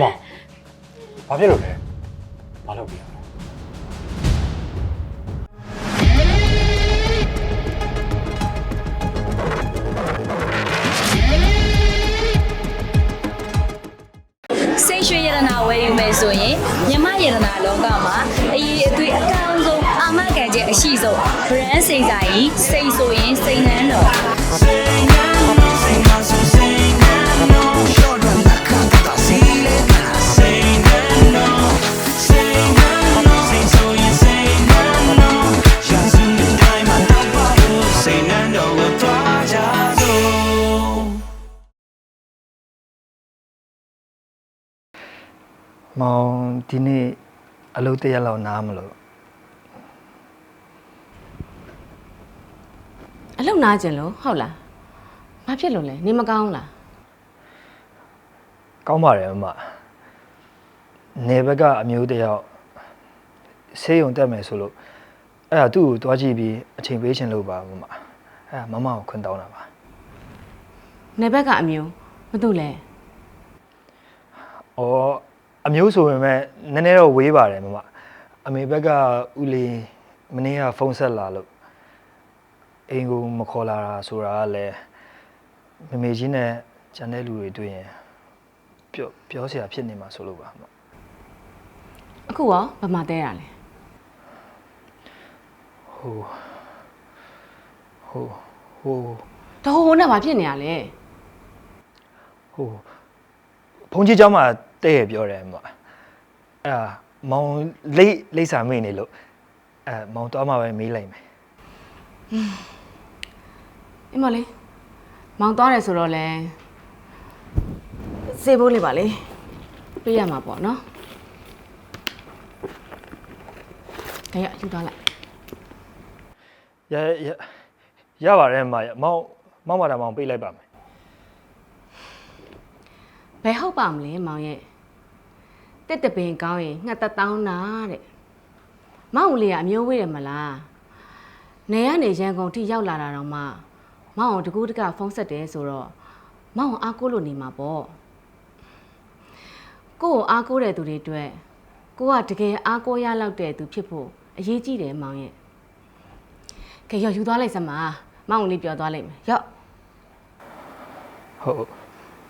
မဘာဖြစ်လို့လဲမလုပ်ပြရအောင်စိတ်ရွှေရတနာဝယ်ယူမယ်ဆိုရင်မြမရတနာလောကမှာအရေးအသွေးအကောင်းဆုံးအာမခံချက်အရှိဆုံး brand စိတ်ဆိုင်ကြီးစိတ်ဆိုရင်စိတ်နှမ်းတော် မောင်ဒီနေ့အလုပ်တစ်ရက်လောက်နားမလို့အလုံနာကျင်လို့ဟုတ်လားဘာဖြစ်လို့လဲနေမကောင်းလားကောင်းပါတယ်အမနေဘက်ကအမျိုးတစ်ယောက်ဆေးရုံတက်မယ်ဆိုလို့အဲ့ဒါသူ့ကိုတွားကြည့်ပြီးအချိန်ပေးခြင်းလို့ပါမမအဲ့ဒါမမကိုခွင့်တောင်းတာပါနေဘက်ကအမျိုးဘာလို့လဲ။ဩ အမျိုးဆိုပေမဲ့နည်းနည်းတော့ဝေးပါတယ်မမအမေဘက်ကဦးလေးမနေ့ကဖုန်းဆက်လာလို့အိမ်ကိုမခေါ်လာတာဆိုတာကလည်းမမေကြီးနဲ့ကျန်တဲ့လူတွေတွေ့ရင်ပြောပြောစရာဖြစ်နေမှာဆိုလို့ပါမမ အခုရောဘာမှတဲရလဲ ဟိုဟိုဟို တဟိုဟိုနဲ့ဘာဖြစ်နေရလဲ ဟိုဖုန်းကြီးเจ้าမှာ တဲ့ရပြောတယ်မမအဲ့ဒါမောင်လိတ်လိတ်စာမေ့နေလို့အဲမောင်တော့မှပဲမေးလိုက်မယ်အင်းမလေးမောင်သွားတယ်ဆိုတော့လဲစေဖို့လေးပါလေပေးရမှာပေါ့နော်ကြရယူသွားလိုက်ရရရပါတယ်မမမောင်မောင်မာတာမောင်ပေးလိုက်ပါမယ်ဘ ယ်ဟုတ်ပါမလဲမောင်ရဲ့တက်တပင်ကောင်းရင်ငှက်သက်တောင်းတာတဲ့မောင်လေးကအမျိုးဝေးတယ်မလားနေရနေရန်ကုန်ထိရောက်လာတာတော့မှမောင်ကိုတကူးတကဖုန်းဆက်တယ်ဆိုတော့မောင်ကိုအားကိုးလို့နေမှာပေါ့ကိုယ့်ကိုအားကိုးတဲ့သူတွေအတွက်ကိုကတကယ်အားကိုးရလောက်တဲ့သူဖြစ်ဖို့အရေးကြီးတယ်မောင်ရဲ့ကဲရောက်ယူသွားလိုက်စမ်းပါမောင်ကိုလေးပြောသွားလိုက်မယ်ရောက်ဟုတ်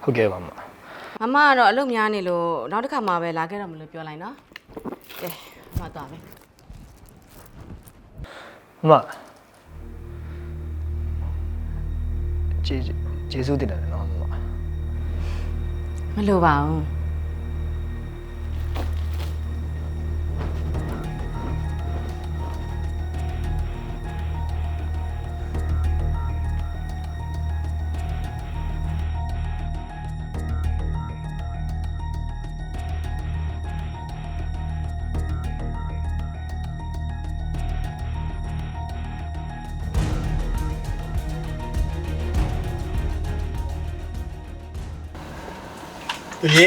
ဟုတ်ကဲ့ပါမ မမကတော့အလုပ်များနေလို့နောက်တစ်ခါမှပဲလာခဲ့တော့မလို့ပြောလိုက်နော်ကဲမသွားမယ်မကျေးဇူးကျေးဇူးတင်တယ်နော်မမ မလိုပါဘူး ဒီ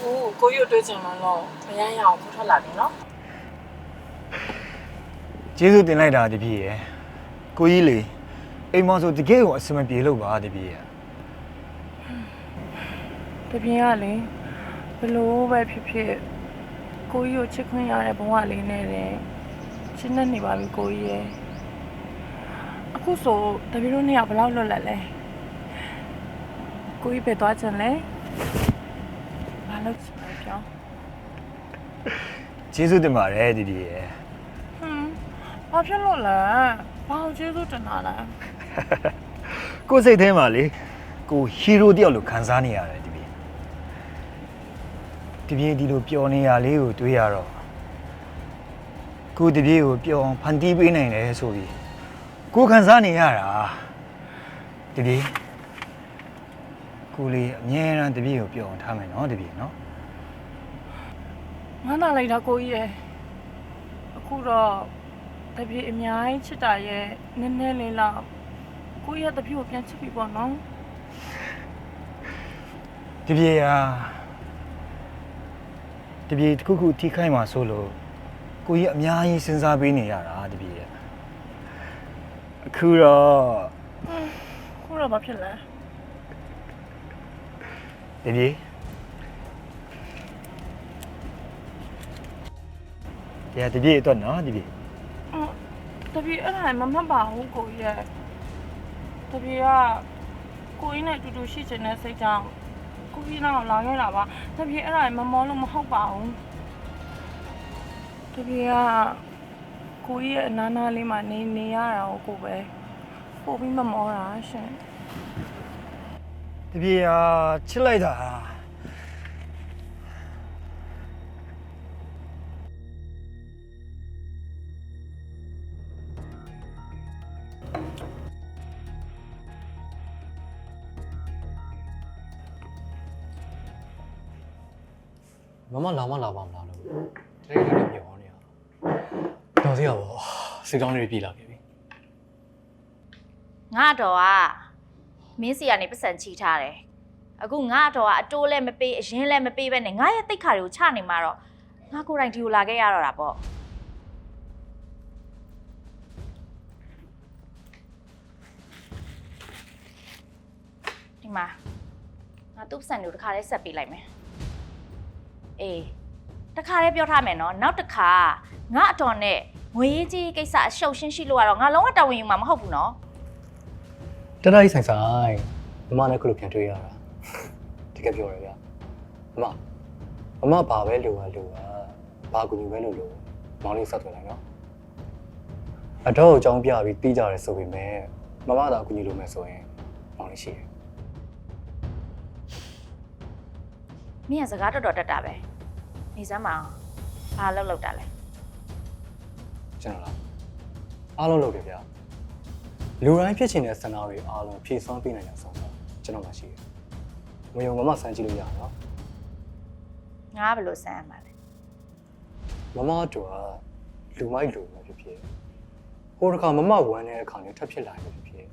ကိုကိုရွတ်တွေးချင်လို့တော့မရရအောင်ထွက်လာပြီနော်ကျေးဇူးတင်လိုက်တာတပည့်ရယ်ကိုကြီးလေအိမ်မောင်ဆိုတကယ်ကိုအစမပြေလို့ပါတပည့်ရယ်တပြင်းကလေဘလို့ပဲဖြစ်ဖြစ်ကိုကြီးကိုချစ်ခွင့်ရတဲ့ဘဝလေးနဲ့တဲ့ရှင်းနေနေပါပြီကိုကြီးရဲ့အခုဆိုတပင်းတို့နှစ်ယောက်ဘယ်လောက်လွတ်လပ်လဲ ကိုကြီးပဲသွားချင်လဲဘာလို့ချင်လဲပြောင်းကျေးဇူးတင်ပါတယ်တပည့်ရယ်ဟွန်းဘာဖြစ်လို့လဲဘာလို့ကျေးဇူးတင်တာလဲကိုယ်စိတ်ထဲမှာလေကိုဟီးရိုးတယောက်လိုခံစားနေရတယ်တပည့်တပည့်ဒီလိုပျော်နေရလေးကိုတွေးရတော့ကိုတပည့်ကိုပျော်အောင်ဖန်တီးပေးနိုင်တယ်ဆိုပြီးကိုခံစားနေရတာတပည့် ကိုလေးအမြဲတမ်းတပည့်ကိုပျော်အောင်ထားမယ်နော်တပည့်နော်ငါနာလိုက်တာကိုကြီးရဲ့အခုတော့တပြည့်အများကြီးချစ်တာရဲ့နည်းနည်းလေးလောက်ကိုကြီးရဲ့တပြည့်ကိုပြန်ချစ်ပြီပေါ့နော်တပြေဟာတပြေတစ်ခုခုထိခိုက်မှာဆိုလို့ကိုကြီးအများကြီးစဉ်းစားပေးနေရတာတပြေရဲ့အခုတော့ခုတော့ဘာဖြစ်လဲ တပြေတရားတပြေအတွက်နော်တပြေအော်တပီအဲ့ဒါမမှတ်ပါဘူးကိုကြီးရဲ့တပီကကိုကြီးနဲ့အတူတူရှိချင်တဲ့စိတ်ကြောင့်ကိုကြီးနောက်လာခဲ့တာပါတပီအဲ့ဒါမမောလို့မဟုတ်ပါဘူးတပီကကိုကြီးရဲ့အနားနာလေးမှာနေနေရတာကိုကိုပဲပို့ပြီးမမောတာရှင် တပြေဟာချစ်လိုက်တာမမလာမလာပါမလားလို့တကယ်လည်းပြောနေတာတော်စီရပါစိတ်ကောင်းလေးပြေးလာခဲ့ပြီငါတော်က မင်းစီကနေပတ်စံချီထားတယ်အခုငါတော်ကအတိုးလည်းမပေးအရင်လည်းမပေးပဲနဲ့ငါရဲ့တိတ်ခါတွေကိုချနေမှာတော့ငါကိုယ်တိုင်ဒီကိုလာခဲ့ရတော့တာပေါ့ဒီမှာငါသူ့ပတ်စံတွေကိုတစ်ခါလေးဆက်ပေးလိုက်မယ်အေးတစ်ခါလေးပြောထားမယ်နော်နောက်တစ်ခါငါအတော်နဲ့ငွေရေးကြီးကိစ္စအရှုပ်ရှင်းရှိလို့ကတော့ငါလုံးဝတာဝန်ယူမှာမဟုတ်ဘူးနော် တတကြီးဆိုင်ဆိုင်မမနဲ့ခုလိုပြန်တွေ့ရတာတကယ်ပြောရဗျာမမမမဘာပဲလိုရလိုရဘာကူညီပဲလိုလိုမောင်လေးဆက်သွယ်လိုက်နော်အတော့အကြောင်းပြပြီးတီးကြရဲဆိုပေမဲ့မမသာကူညီလိုမယ်ဆိုရင်မောင်လေးရှိတယ်မင်းကစကားတော်တော်တက်တာပဲနေစမ်းမအောင်ဘာလောက်လောက်တာလဲကျွန်တော်လားအားလုံးလုပ်တယ်ဗျာ လူတိုင်းဖြစ်ချင်တဲ့ဆန္ဒတွေအားလုံးဖြည့်ဆွမ်းပေးနိုင်တဲ့ဆုံးတော့ကျွန်တော်မှရှိတယ်မယုံမမစမ်းကြည့်လို့ရအောင်နော်ငါကဘယ်လိုစမ်းရမှာလဲမမတို့ကလူမိုက်လူပဲဖြစ်ဖြစ်ဟိုတခါမမဝမ်းတဲ့အခါမျိုးထပ်ဖြစ်လာတယ်ဖြစ်ဖြစ်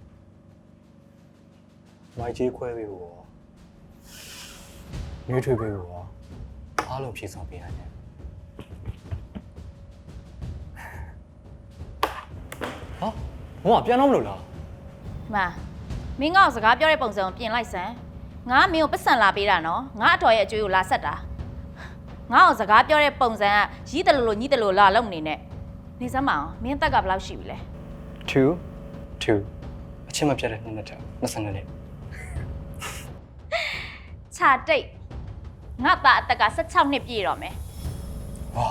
မိုက်ကြီးခွဲပေးဖို့ရောမျိုးထွေးပေးဖို့ရောအားလုံးဖြည့်ဆောင်ပေးနိုင်တယ် ဟာမမပြန်တော့မလို့လားဒီမှာမင်းငါ့ကိုစကားပြောတဲ့ပုံစံကိုပြင်လိုက်စမ်းငါကမင်းကိုပတ်စံလာပေးတာနော်ငါအတော်ရဲ့အကျွေးကိုလာဆက်တာငါ့ကိုစကားပြောတဲ့ပုံစံကရီးတယ်လို့လို့ညည်းတယ်လို့လာလုံးမနေနဲ့နေစမ်းမအောင်မင်းအသက်ကဘယ်လောက်ရှိပြီလဲ2 2အချင်းမပြတ်တဲ့နှစ်နှစ်တက်22နှစ်ခြာတိတ်ငါသားအသက်က16နှစ်ပြည့်တော့မယ်ဟာ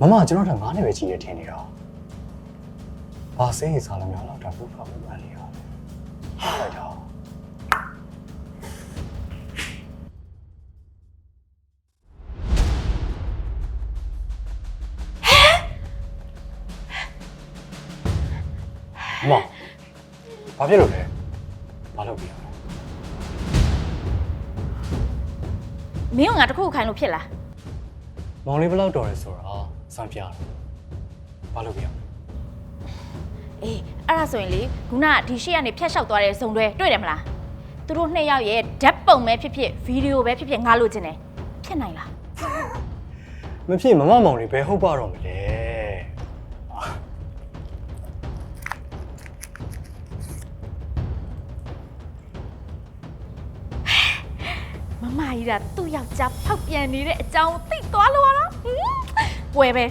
မမကကျွန်တော်ထက်9နှစ်ပဲကြီးရထင်နေတာ ဘာစိတ်ရစားလို့မရတော့ဒါဘူးဖောက်မှန်းလေးရဟာလိုက်တော့မဘာဖြစ်လို့လဲဘာလုပ်ပြရလဲမင်းကငါတစ်ခုခိုင်းလို့ဖြစ်လားမောင်လေးဘယ်လောက်တော်လဲဆိုတော့စမ်းပြတယ်ဘာလုပ်ပြရလဲ အေးအဲ့ဒါဆိုရင်လေခုနကဒီရှေ့ကနေဖြတ်လျှောက်သွားတဲ့ဇုံတွဲတွေ့တယ်မလားသူတို့နှစ်ယောက်ရဲ့ဓာတ်ပုံပဲဖြစ်ဖြစ်ဗီဒီယိုပဲဖြစ်ဖြစ်ငါလိုချင်တယ်ဖြစ်နိုင်လားမဖြစ်မမမောင်လေးဘယ်ဟုတ်ပါတော့မလဲမမကြီးကသူ့ယောက်ျားဖောက်ပြန်နေတဲ့အကြောင်းသိသွားလို့ရလားဟင်ပွဲပဲ